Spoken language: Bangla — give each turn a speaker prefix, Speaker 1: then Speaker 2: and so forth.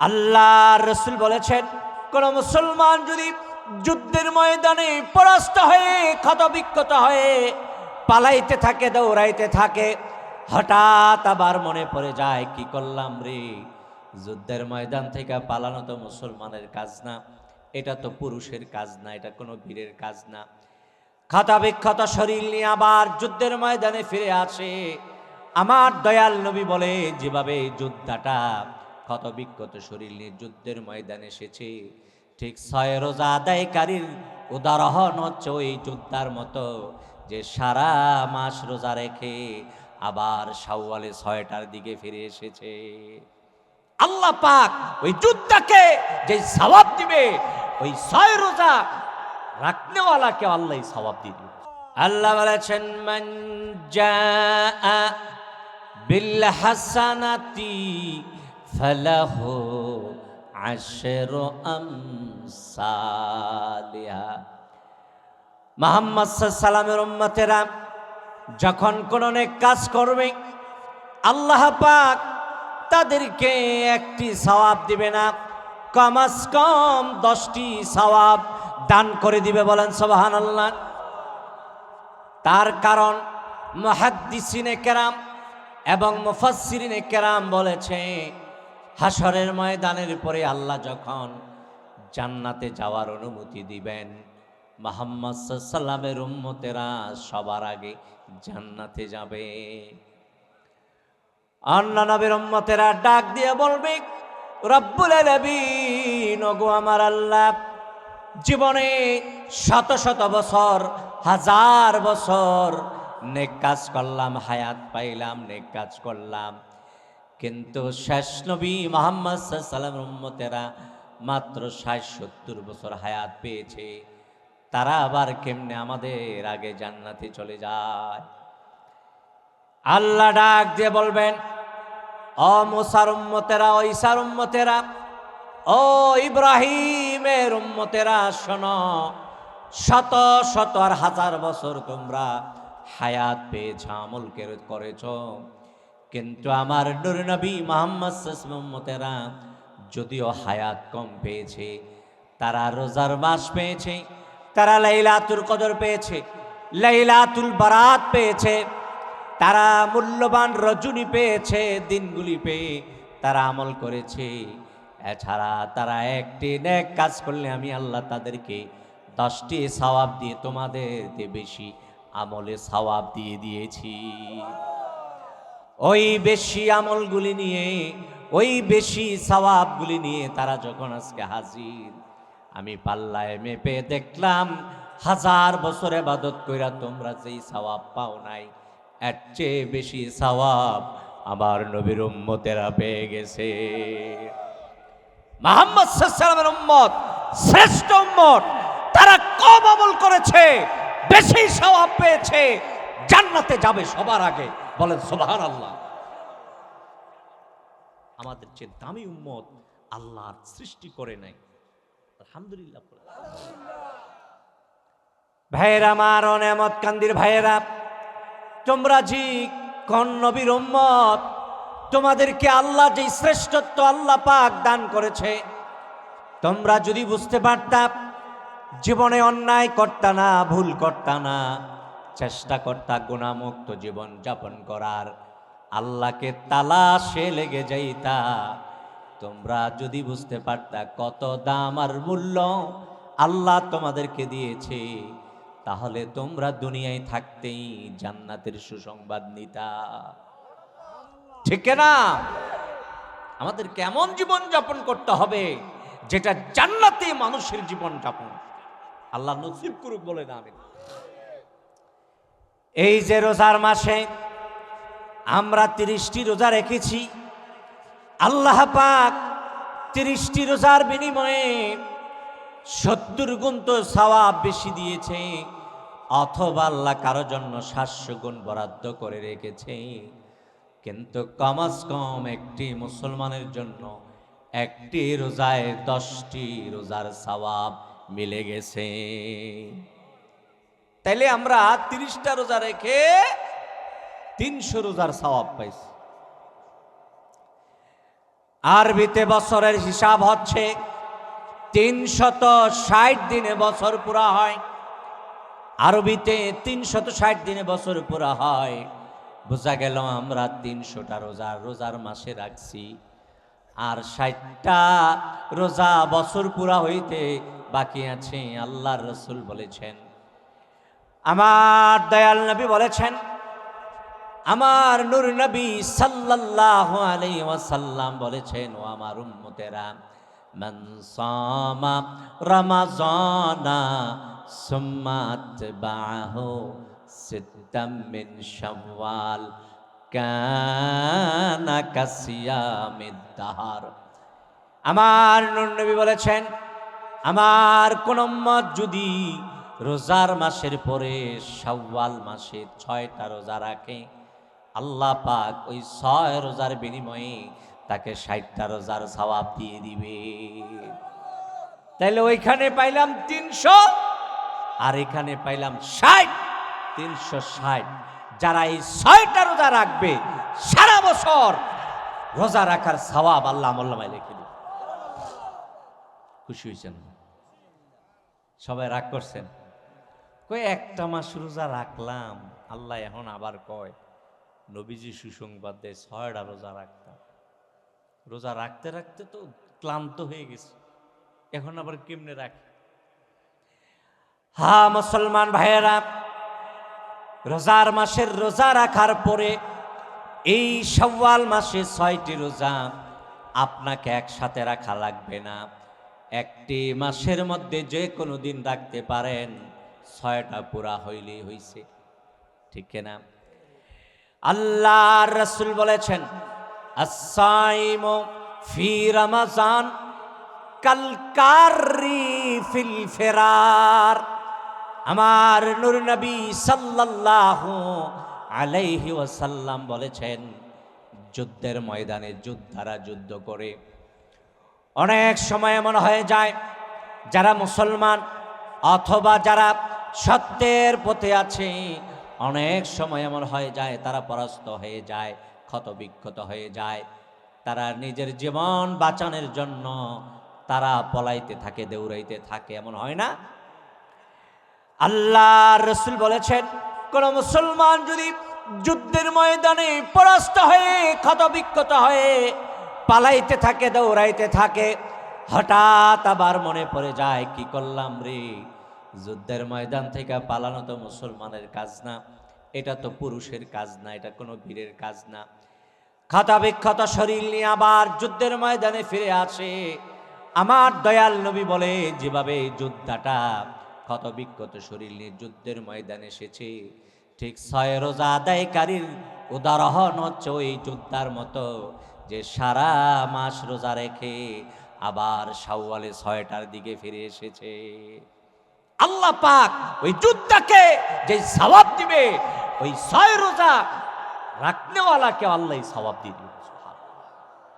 Speaker 1: আল্লাহ রসুল বলেছেন, কোন মুসলমান যদি যুদ্ধের ময়দানে পরাস্ত হয়ে ক্ষতবিক্ষত হয়ে পালাইতে থাকে, দৌড়াইতে থাকে, হঠাৎ আবার মনে পড়ে যায়, কি করলাম রে? যুদ্ধের ময়দান থেকে পালানো তো মুসলমানের কাজ না, এটা তো পুরুষের কাজ না, এটা কোনো বীরের কাজ না। ক্ষতবিক্ষত শরীর নিয়ে আবার যুদ্ধের ময়দানে ফিরে আসে। আমার দয়াল নবী বলে, যেভাবে যোদ্ধাটা ক্ষতবিক্ষত শরীর নিয়ে যুদ্ধের ময়দানে এসেছে। ঠিক ছয় রোজা আদায়কারীর উদাহরণ হচ্ছে ওই যোদ্ধার মতো যে সারা মাস রোজা রেখে আবার সাওয়ালে ছয়টার দিকে ফিরে এসেছে। আল্লাহ পাক ওই যুদ্ধটাকে যে সওয়াব দিবে, ওই ছয় রোজা রাখনেওয়ালাকে আল্লাহ সওয়াব দিয়ে দিবে। আল্লাহ বলেছেন জাআ বিল হাসানাতি ফালাহু আশরু আমসালিহা মোহাম্মদ সাল্লামের উম্মতেরা যখন কোনো নেক কাজ করবে, আল্লাহ পাক তাদেরকে একটি সওয়াব দিবে না কমাস কম দশটি সওয়াব দান করে দিবে বলেন সবাহান আল্লাহ তার কারণ মহাদ্দিসিনে কেরাম এবং মুফাসসিরিনে কেরাম বলেছে হাসরের ময়দানের পরে আল্লাহ যখন জান্নাতে যাওয়ার অনুমতি দিবেন, মোহাম্মদ সাল্লামের উম্মতেরা সবার আগে জান্নাতে যাবে। অন্য নবীর উম্মতেরা ডাক দিয়ে বলবে, রব্বুল আলামিন, ওগো আমার আল্লাহ, জীবনে শত শত বছর, হাজার বছর নেক কাজ করলাম, হায়াত পাইলাম, নেক কাজ করলাম কিন্তু শেষ নবী মোহাম্মদ সাল্লাম উম্মতেরা মাত্র ষাট সত্তর বছর হায়াত পেয়েছে। তারা আবার কেমনে আমাদের আগে জান্নাতে চলে যায়? আল্লাহ ডাক দিয়ে বলবেন, ও মুসার ও ইসার ও ইব্রাহিমের উম্মতেরা, শোনো, শত শত আর হাজার বছর তোমরা হায়াত পেয়েছ, আমল করেছ। কিন্তু আমার নুর নবী মোহাম্মদ যদিও হায়াত কম পেয়েছে, তারা রোজার মাস পেয়েছে, তারা লাইলাতুল কদর পেয়েছে, লাইলাতুল বারাত পেয়েছে, তারা মূল্যবান রজনী পেয়েছে, দিনগুলি পেয়ে তারা আমল করেছে। এছাড়া তারা একটি নেক কাজ করলে আমি আল্লাহ তাদেরকে দশটি সওয়াব দিয়ে তোমাদের বেশি আমলে সওয়াব দিয়ে দিয়েছি। ওই বেশি আমলগুলি নিয়ে, ওই বেশি সওয়াবগুলি নিয়ে তারা যখন আজকে হাজির, আমি পাল্লায় মেপে দেখলাম, হাজার বছর এবাদত কইরা তোমরা যেই সওয়াব পাও নাই, এর চেয়ে বেশি সওয়াব আমার নবীর উম্মতেরা পেয়ে গেছে। মোহাম্মদ উম্মত, শ্রেষ্ঠ উম্মত, তারা কম আমল করেছে, বেশি সওয়াব পেয়েছে জান্নাতে যাবে সবার আগে। বলেন সুবহান আল্লাহ আমাদের যে দামি উম্মত আল্লাহর সৃষ্টি করে নাই। আলহামদুলিল্লাহ। ভাইয়েরা, আমার অনেমত কান্দির ভাইয়েরা, তোমরা জি কোন নবীর উম্মত? তোমাদেরকে আল্লাহ যে শ্রেষ্ঠত্ব আল্লাহ পাক দান করেছে, তোমরা যদি বুঝতে পারতাম জীবনে অন্যায় করতা না, ভুল করতা না। চেষ্টা করতা গুণামুক্ত জীবন যাপন করার। আল্লাহকে তালাশে লেগে যাইতা। তোমরা যদি বুঝতে পারতা কত দাম আর মূল্য আল্লাহ তোমাদেরকে দিয়েছে, তাহলে তোমরা দুনিয়ায় থাকতেই জান্নাতের সুসংবাদ নিতা। ঠিক না? আমাদের কেমন জীবন যাপন করতে হবে যেটা জান্নাতে মানুষের জীবন যাপন? আল্লাহ নসিব করুক বলে না আমি। এই যে রোজার মাসে আমরা তিরিশটি রোজা রেখেছি, আল্লাহ পাক তিরিশটি রোজার বিনিময়ে সত্তর গুণ তো সওয়াব বেশি দিয়েছে, অথবা আল্লাহ কারও জন্য সাতশো গুণ বরাদ্দ করে রেখেছে। কিন্তু কমাস কম একটি মুসলমানের জন্য একটি রোজায় দশটি রোজার সওয়াব মিলে গেছে। তাইলে আমরা তিরিশটা রোজা রেখে তিনশো রোজার সওয়াব পাইছি। আরবিতে বছরের হিসাব হচ্ছে তিনশত ষাট দিনে বছর পুরা হয়। আরবিতে তিনশত ষাট দিনে বছর পুরা হয়। বোঝা গেল আমরা তিনশোটা রোজা রোজার মাসে রাখছি। আর ষাটটা রোজা বছর পুরা হইতে বাকি আছে আল্লাহর রসুল বলেছেন আমার দয়াল নবী বলেছেন, আমার নূর নবী আলাইহি ওয়াসাল্লাম বলেছেন, ও আমার উম্মতেরা, মান সামা রমাজানা সুম্মা আতবাহু সিত্তাম মিন শাওয়াল, কানা কাসিয়ামিদ দাহার। আমার নবী বলেছেন, আমার কোন উম্মত যদি রোজার মাসের পরে শাওয়াল মাসে ছয়টা রোজা রাখে। আল্লাহ পাক ওই ছয় রোজার বিনিময়ে তাকে ষাটটা রোজার সওয়াব দিয়ে দিবে। তাইলে ওইখানে পাইলাম তিনশো আর এখানে পাইলাম ষাট। তিনশো ষাট। যারা এই ছয়টা রোজা রাখবে, সারা বছর রোজা রাখার সওয়াব আল্লাহ মোল্লামায় লিখে দিবে। খুশি হয়েছেন? সবাই রাগ করছেন? কই, একটা মাস রোজা রাখলাম। আল্লাহ এখন আবার কয়, নবীজি সুসংবাদ দেয় ছয়টা রোজা রাখতাম। রোজা রাখতে রাখতে তো ক্লান্ত হয়ে গেছে। এখন আবার কেমনে রাখি? হা, মুসলমান ভাইয়েরা, রোজার মাসের রোজা রাখার পরে এই সওয়াল মাসে ছয়টি রোজা আপনাকে একসাথে রাখা লাগবে না। একটি মাসের মধ্যে যে কোনো দিন রাখতে পারেন। ছয়টা পুরা হইলেই হইছে। ঠিক না আল্লাহ রসুল বলেছেন আসাইম ফি রমাজান কালকারি ফিল ফেরার। আমার নূর নবী সাল্লাল্লাহু আলাইহি ওয়াসাল্লাম বলেছেন, যুদ্ধের ময়দানে যোদ্ধারা যুদ্ধ করে। অনেক সময় এমন হয়ে যায়, যারা মুসলমান অথবা যারা সত্যের পথে আছে। অনেক সময় এমন হয়ে যায়, তারা পরাস্ত হয়ে যায়, ক্ষতবিক্ষত হয়ে যায়। তারা নিজের জীবন বাঁচানোর জন্য তারা পলাইতে থাকে, দৌড়াইতে থাকে, এমন হয় না? আল্লাহ রসুল বলেছেন, কোন মুসলমান যদি যুদ্ধের ময়দানে পরাস্ত হয়ে, ক্ষতবিক্ষত হয়ে পালাইতে থাকে, দৌড়াইতে থাকে, হঠাৎ আবার মনে পড়ে যায়, কি করলাম রে? যুদ্ধের ময়দান থেকে পালানো তো মুসলমানের কাজ না, এটা তো পুরুষের কাজ না, এটা কোনো বীরের কাজ না। ক্ষতাবিক্ষত শরীর নিয়ে আবার যুদ্ধের ময়দানে ফিরে আসে। আমার দয়াল নবী বলে, যেভাবে যোদ্ধাটা ক্ষতবিক্ষত শরীর নিয়ে যুদ্ধের ময়দানে এসেছে, ঠিক ছয় রোজা আদায়কারীর উদাহরণ হচ্ছে ওই যোদ্ধার মতো যে সারা মাস রোজা রেখে আবার শাওয়ালে ছয়টার দিকে ফিরে এসেছে। আল্লাহ পাক ওই যুদ্ধটাকে যে সবাব দিবে ওই ছয় রোজা রাখনেওয়ালাকে আল্লাহ সওয়াব দিবে।